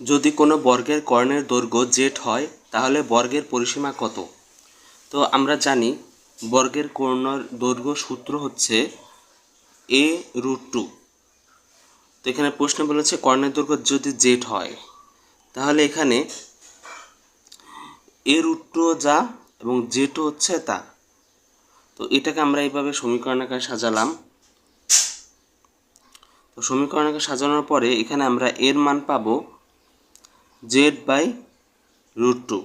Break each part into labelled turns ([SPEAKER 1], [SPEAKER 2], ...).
[SPEAKER 1] যদি কোনো বর্গের কর্ণের দৈর্ঘ্য জেড হয়, তাহলে বর্গের পরিসীমা কত? তো আমরা জানি বর্গের কর্ণের দৈর্ঘ্য সূত্র হচ্ছে এ রুট টু তো এখানে প্রশ্ন বলেছে কর্ণের দৈর্ঘ্য যদি জেড হয়, তাহলে এখানে এ রুট টু যা এবং জেটও হচ্ছে তা। তো এটাকে আমরা এইভাবে সমীকরণ আকারে সাজালাম। তো সমীকরণ আকারে সাজানোর পরে এখানে আমরা এর মান পাবো জেড বাই রুট টু।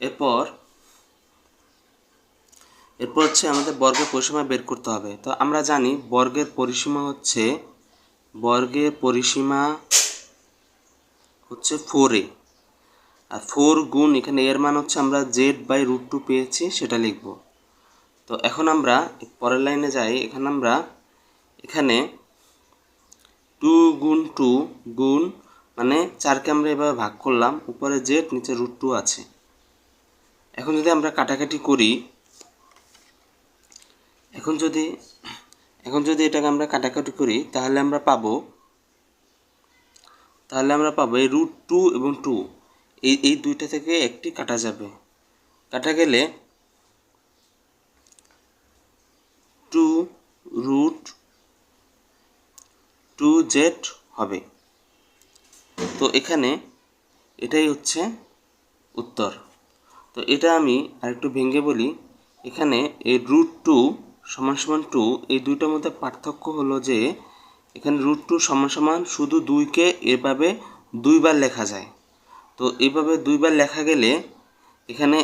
[SPEAKER 1] এরপর এরপর হচ্ছে আমাদের বর্গের পরিসীমা বের করতে হবে। তো আমরা জানি বর্গের পরিসীমা হচ্ছে, বর্গের পরিসীমা হচ্ছে ফোর এ আর ফোর গুণ এখানে এর মান হচ্ছে আমরা জেড বাই রুট টু পেয়েছি, সেটা লিখব। তো এখন আমরা পরের লাইনে যাই। এখানে আমরা, এখানে টু গুণ টু গুণ মানে চারকে আমরা এভাবে ভাগ করলাম, উপরে জেড নিচে রুট টু আছে। এখন যদি আমরা কাটাকাটি করি, এখন যদি এখন যদি এটাকে আমরা কাটাকাটি করি, তাহলে আমরা পাবো, তাহলে আমরা পাবো এই রুট টু এবং টু এই এই দুইটা থেকে একটি কাটা যাবে। কাটা গেলে টু রুট টু জেড হবে। তো এখানে এটাই হচ্ছে উত্তর। তো এটা আমি আরেকটু ভেঙে বলি, এখানে এই রুট টু সমান সমান টু এই দুইটার মধ্যে পার্থক্য হলো যে এখানে রুট টু সমান সমান শুধু দুইকে এভাবে দুইবার লেখা যায়। তো এইভাবে দুইবার লেখা গেলে এখানে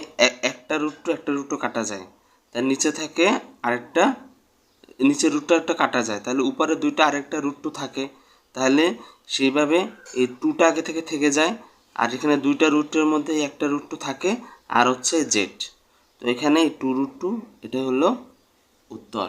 [SPEAKER 1] একটা রুট টু একটা রুট কাটা যায়। তার নিচে থাকে আরেকটা নিচের রুটটা একটা কাটা যায়। তাহলে উপরে দুইটা আরেকটা রুট টু থাকে। তাহলে সেইভাবে এই টুটা আগে থেকে থেকে যায়। আর এখানে দুইটা রুটের মধ্যে একটা রুট টু থাকে, আর হচ্ছে জেট তো এখানে টু রুট টু এটা হলো উত্তর।